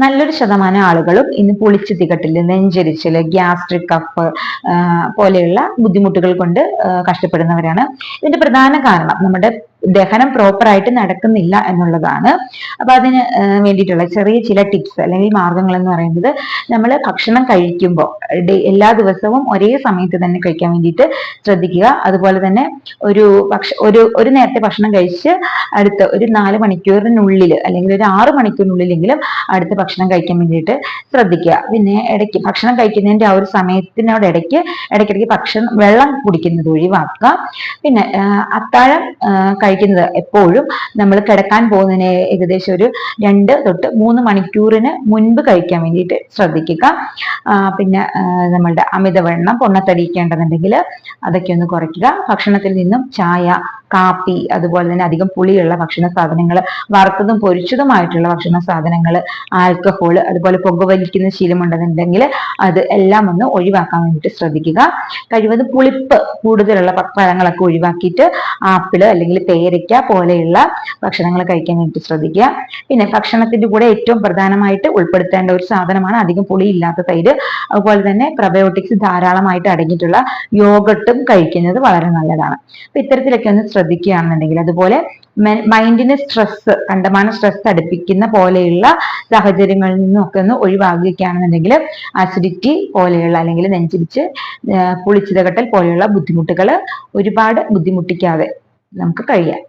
നല്ലൊരു ശതമാനം ആളുകളും ഇന്ന് പുളിച്ചു തികട്ടിൽ നെഞ്ചരിച്ചിൽ ഗ്യാസ്ട്രിക് കഫ് പോലെയുള്ള ബുദ്ധിമുട്ടുകൾ കൊണ്ട് കഷ്ടപ്പെടുന്നവരാണ്. ഇതിന്റെ പ്രധാന കാരണം നമ്മുടെ ദഹനം പ്രോപ്പർ ആയിട്ട് നടക്കുന്നില്ല എന്നുള്ളതാണ്. അപ്പൊ അതിന് വേണ്ടിയിട്ടുള്ള ചെറിയ ചില ടിപ്സ് അല്ലെങ്കിൽ മാർഗങ്ങൾ എന്ന് പറയുന്നത് നമ്മൾ ഭക്ഷണം കഴിക്കുമ്പോൾ എല്ലാ ദിവസവും ഒരേ സമയത്ത് തന്നെ കഴിക്കാൻ വേണ്ടിയിട്ട് ശ്രദ്ധിക്കുക. അതുപോലെ തന്നെ ഒരു ഭക്ഷ ഒരു ഒരു നേരത്തെ ഭക്ഷണം കഴിച്ച് അടുത്ത ഒരു നാല് മണിക്കൂറിനുള്ളിൽ അല്ലെങ്കിൽ ഒരു ആറ് മണിക്കൂറിനുള്ളിലെങ്കിലും അടുത്ത ഭക്ഷണം കഴിക്കാൻ വേണ്ടിയിട്ട് ശ്രദ്ധിക്കുക. പിന്നെ ഇടയ്ക്ക് ഭക്ഷണം കഴിക്കുന്നതിന്റെ ആ ഒരു സമയത്തിനോട് ഇടയ്ക്ക് ഇടയ്ക്കിടയ്ക്ക് ഭക്ഷണം വെള്ളം കുടിക്കുന്നത് ഒഴിവാക്കുക. പിന്നെ അത്താഴം കഴിക്കുന്നത് എപ്പോഴും നമ്മൾ കിടക്കാൻ പോകുന്നതിന് ഏകദേശം ഒരു രണ്ട് തൊട്ട് മൂന്ന് മണിക്കൂറിന് മുൻപ് കഴിക്കാൻ വേണ്ടിയിട്ട് ശ്രദ്ധിക്കുക. പിന്നെ നമ്മളുടെ അമിതവണ്ണം പൊണ്ണത്തടിക്കേണ്ടതുണ്ടെങ്കിൽ അതൊക്കെ ഒന്ന് കുറയ്ക്കുക. ഭക്ഷണത്തിൽ നിന്നും ചായ കാപ്പി അതുപോലെ തന്നെ അധികം പുളിയുള്ള ഭക്ഷണ സാധനങ്ങൾ വറുത്തതും പൊരിച്ചതുമായിട്ടുള്ള ഭക്ഷണ സാധനങ്ങൾ ആൽക്കഹോൾ അതുപോലെ പുകവലിക്കുന്ന ശീലമുണ്ടെന്നുണ്ടെങ്കിൽ അത് എല്ലാം ഒന്ന് ഒഴിവാക്കാൻ വേണ്ടിയിട്ട് ശ്രദ്ധിക്കുക. കഴിവതും പുളിപ്പ് കൂടുതലുള്ള പഴങ്ങളൊക്കെ ഒഴിവാക്കിയിട്ട് ആപ്പിൾ അല്ലെങ്കിൽ പേരയ്ക്ക പോലെയുള്ള ഭക്ഷണങ്ങൾ കഴിക്കാൻ വേണ്ടിയിട്ട് ശ്രദ്ധിക്കുക. പിന്നെ ഭക്ഷണത്തിന്റെ കൂടെ ഏറ്റവും പ്രധാനമായിട്ട് ഉൾപ്പെടുത്തേണ്ട ഒരു സാധനമാണ് അധികം പുളി ഇല്ലാത്ത തൈര്. അതുപോലെ തന്നെ പ്രബയോട്ടിക്സ് ധാരാളമായിട്ട് അടങ്ങിയിട്ടുള്ള യോഗട്ടും കഴിക്കുന്നത് വളരെ നല്ലതാണ്. അപ്പൊ ഇത്തരത്തിലൊക്കെ ഒന്ന് ശ്രദ്ധിക്കുകയാണെന്നുണ്ടെങ്കിൽ അതുപോലെ മൈൻഡിന് സ്ട്രെസ് കണ്ടമാന സ്ട്രെസ് അടുപ്പിക്കുന്ന പോലെയുള്ള സാഹചര്യങ്ങളിൽ നിന്നൊക്കെ ഒന്ന് ഒഴിവാകുകയാണെന്നുണ്ടെങ്കിൽ ആസിഡിറ്റി പോലെയുള്ള അല്ലെങ്കിൽ നെഞ്ചിരിച്ച് പുളിച്ചിതകട്ടൽ പോലെയുള്ള ബുദ്ധിമുട്ടുകൾ ഒരുപാട് ബുദ്ധിമുട്ടിക്കാതെ നമുക്ക് കഴിയാം.